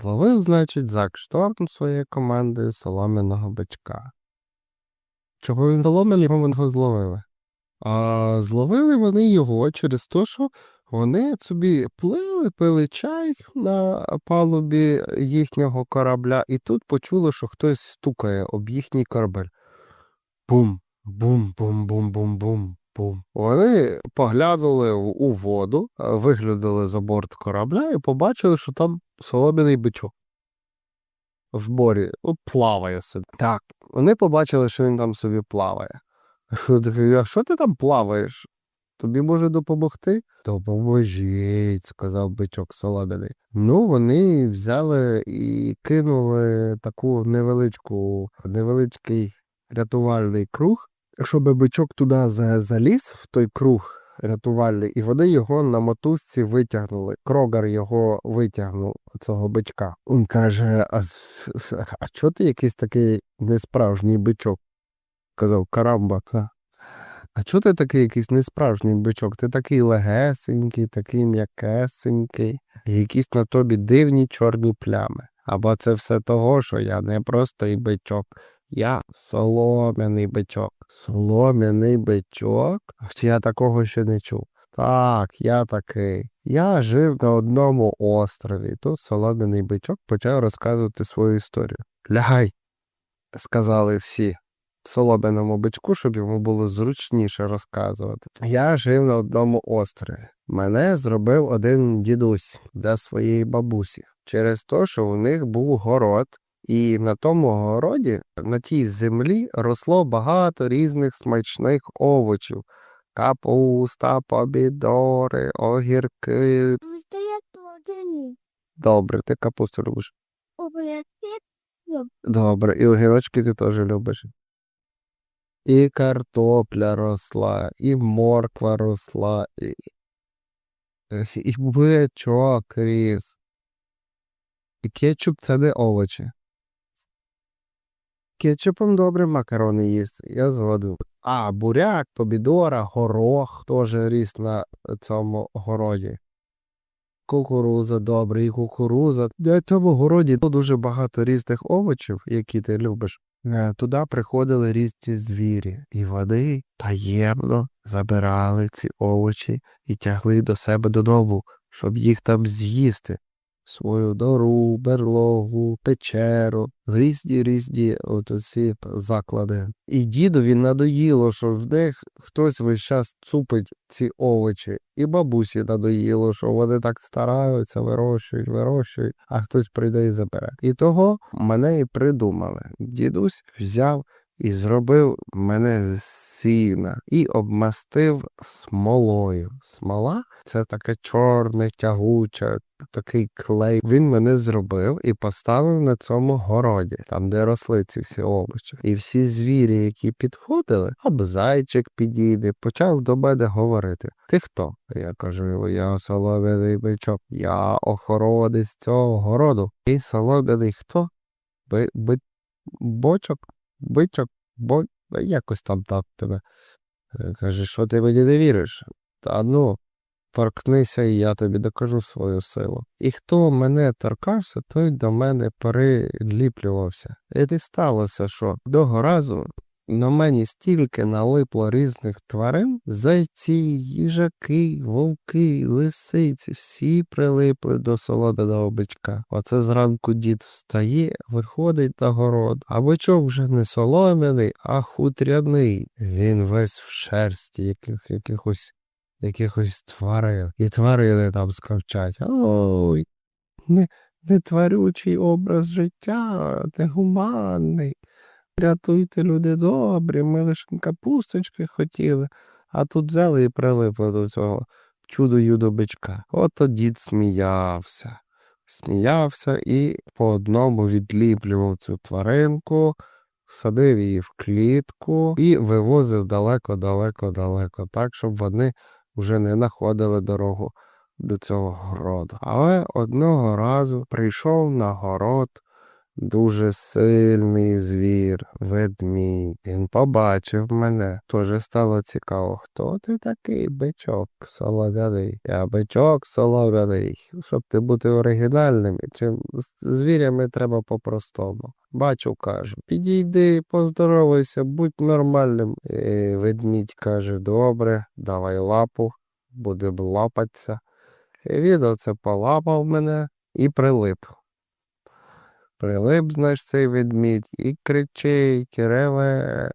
Зловив, значить, Зак Шторм своєю командою солом'яного бичка. Чого він солом'яний, його його зловили? А зловили вони його через те, що вони собі плили, пили чай на палубі їхнього корабля, і тут почули, що хтось стукає об їхній корабель. Бум, бум, бум, бум, бум, бум, бум. Вони поглянули у воду, виглянули за борт корабля і побачили, що там солом'яний бичок. В морі ну, плаває собі. Так. Вони побачили, що він там собі плаває. А що ти там плаваєш? Тобі може допомогти? Допоможіть, сказав бичок солом'яний. Ну, вони взяли і кинули таку невеличку, невеличкий рятувальний круг, щоб бичок туди заліз, в той круг рятувальний, і вони його на мотузці витягнули. Крогар його витягнув, цього бичка. Він каже: А, а чого ти якийсь такий несправжній бичок? Казав Карамба. «Та, А чого ти такий якийсь несправжній бичок? Ти такий легесенький, такий м'якесенький, якісь на тобі дивні чорні плями. Або це все того, що я не простий бичок, я солом'яний бичок. Солом'яний бичок? Я такого ще не чув. Так, я такий. Я жив на одному острові. Тут солом'яний бичок почав розказувати свою історію. Лягай, сказали всі солом'яному бичку, щоб йому було зручніше розказувати. Я жив на одному острові. Мене зробив один дідусь для своєї бабусі через те, що у них був город, і на тому городі, на тій землі, росло багато різних смачних овочів. Капуста, помідори, огірки. Добре, ти капусту любиш. Добре, і огірочки ти теж любиш. І картопля росла, і морква росла, і, і бичок ріс. І кетчуп це не овочі. Кетчупом добре макарони їсти, я згоден. А, буряк, помідора, горох теж ріс на цьому городі. Кукуруза добре, і кукуруза. На цьому городі дуже багато різних овочів, які ти любиш. Е, Туди приходили різні звірі, і вони таємно забирали ці овочі і тягли до себе додому, щоб їх там з'їсти. Свою дору, берлогу, печеру, різні різні от ці заклади. І дідові надоїло, що в них хтось весь час цупить ці овочі, і бабусі надоїло, що вони так стараються, вирощують, вирощують, а хтось прийде і забере. І того мене і придумали. Дідусь взяв і зробив мене з сіна і обмастив смолою. Смола це таке чорне, тягуче, такий клей. Він мене зробив і поставив на цьому городі, там, де росли ці всі овочі. І всі звірі, які підходили, або зайчик підійде, почав до мене говорити: Ти хто? Я кажу, я солом'яний бичок, я охоронець цього городу. І солом'яний хто? Би, би, бочок, бичок, бо якось там так тебе. Е, Каже, що ти мені не віриш? Та ну, торкнися, і я тобі докажу свою силу. І хто мене торкався, той до мене приліплювався. І не сталося, що того разу на мені стільки налипло різних тварин, зайці, їжаки, вовки, лисиці, всі прилипли до солоденого бичка. Оце зранку дід встає, виходить на город, а бичок вже не солом'яний, а хутряний. Він весь в шерсті яких, якихось якихось тварин. І тварини там скавчать. Ой, не, не тварючий образ життя, негуманний. Рятуйте, люди добрі, ми лише капусточки хотіли, а тут взяли і прилипли до цього чудо юдо бичка. Ото дід сміявся. Сміявся і по одному відліплював цю тваринку, садив її в клітку і вивозив далеко-далеко-далеко, так, щоб вони вже не знаходили дорогу до цього городу. Але одного разу прийшов на город дуже сильний звір, ведмідь. Він побачив мене. Тоже стало цікаво, хто ти такий бичок солов'яний? Я бичок солов'яний. Щоб ти бути оригінальним, чим звірями треба по-простому. Бачу, кажу, підійди, поздоровайся, будь нормальним. І ведмідь каже, добре, давай лапу, будемо лапатися. І він оце полапав мене і прилип. Прилип, знаєш, цей ведмідь і кричить, і реве.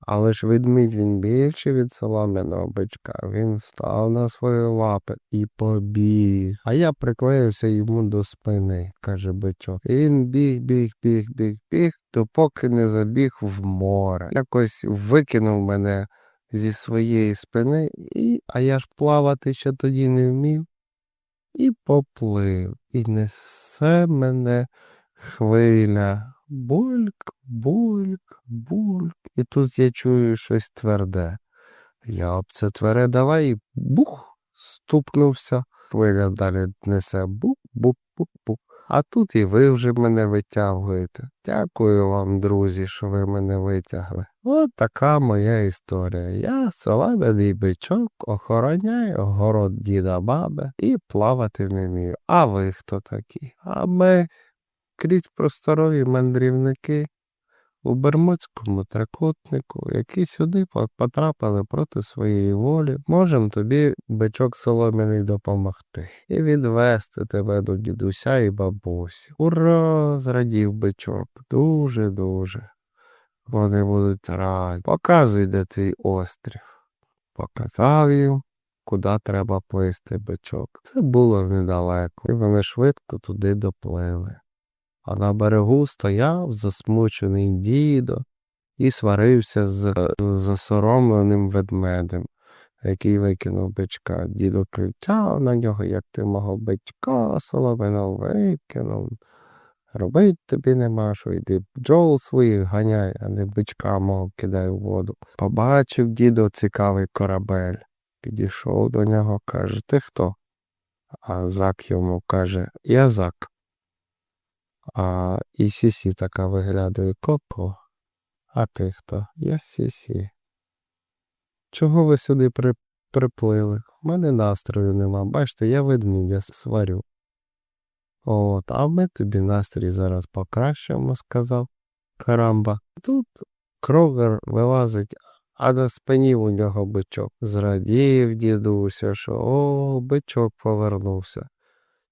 Але ж ведмідь він більший від солом'яного бичка. Він встав на свої лапи і побіг. А я приклеївся йому до спини, каже бичок. І він біг, біг, біг, біг, біг, допоки не забіг в море. Якось викинув мене зі своєї спини, і, а я ж плавати ще тоді не вмів. І поплив, і несе мене хвиля. Бульк, бульк, бульк. І тут я чую щось тверде. Я об це твере давай і бух, ступнувся. Хвиля далі несе бук, бук, бук, бук. А тут і ви вже мене витягуєте. Дякую вам, друзі, що ви мене витягли. От така моя історія. Я солом'яний бичок, охороняю город діда баби і плавати не вмію. А ви хто такі? А ми крізь просторові мандрівники у Бермудському трикутнику, які сюди потрапили проти своєї волі, можемо тобі, бичок солом'яний, допомогти і відвести тебе до дідуся і бабусі. Ура! зрадів бичок. Дуже-дуже. Вони будуть раді. Показуй, де твій острів. Показав їм, куди треба плисти бичок. Це було недалеко, і вони швидко туди доплили. А на берегу стояв засмучений дідо і сварився з е, засоромленим ведмедем, який викинув бичка. Дідо кричав на нього, як ти мого бичка соловино викинув. Робить тобі нема що, йди бджол своїх ганяй, а не бичка мого кидай у воду. Побачив дідо цікавий корабель. Підійшов до нього, каже, ти хто? А зак йому каже, я зак. А і Сісі така виглядає Коко. А ти хто? Я Сісі. Чого ви сюди при... приплили? У мене настрою нема. Бачите, я ведмідя сварю. От, а ми тобі настрій зараз покращимо, сказав Карамба. Тут Крогер вилазить, а на спині у нього бичок. Зрадів дідуся, що о, бичок повернувся.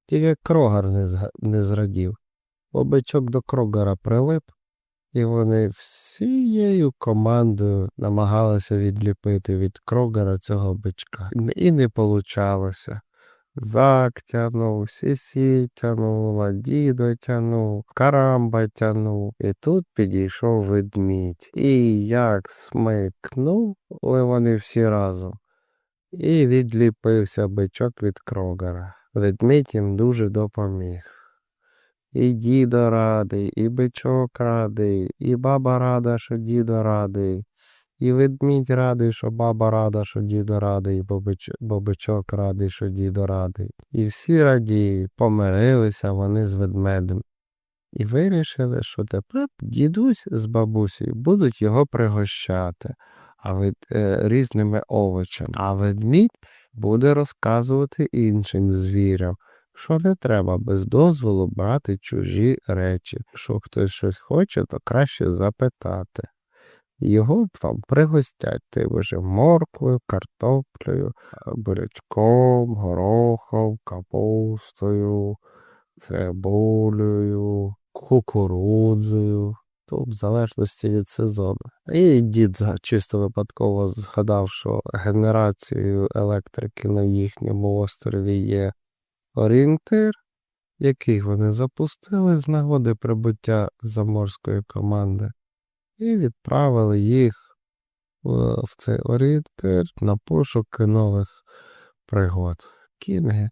Тільки Крогер не, не зрадів. Бо бичок до Крогера прилип, і вони всією командою намагалися відліпити від Крогера цього бичка. І не получалося. Зак тянув, сісі тянула, дідо тянув, карамба тянув. І тут підійшов ведмідь. І як смикнув, вони всі разом. І відліпився бичок від Крогера. Ведмідь їм дуже допоміг. І дідо радий, і бичок радий, і баба рада, що дідо радий, і ведмідь радий, що баба рада, що дідо радий, і бобич... бо радий, що дідо радий. І всі радіють, помирилися вони з ведмедем. І вирішили, що тепер дідусь з бабусею будуть його пригощати а вед... е, різними овочами. А ведмідь буде розказувати іншим звірям, що не треба без дозволу брати чужі речі. Якщо хтось щось хоче, то краще запитати. Його там пригостять тим же морквою, картоплею, бурячком, горохом, капустою, цибулею, кукурудзою. То в залежності від сезону. І дід чисто випадково згадав, що генерацією електрики на їхньому острові є орієнтир, який вони запустили з нагоди прибуття заморської команди, і відправили їх е, в цей орієнтир на пошуки нових пригод. Кінги.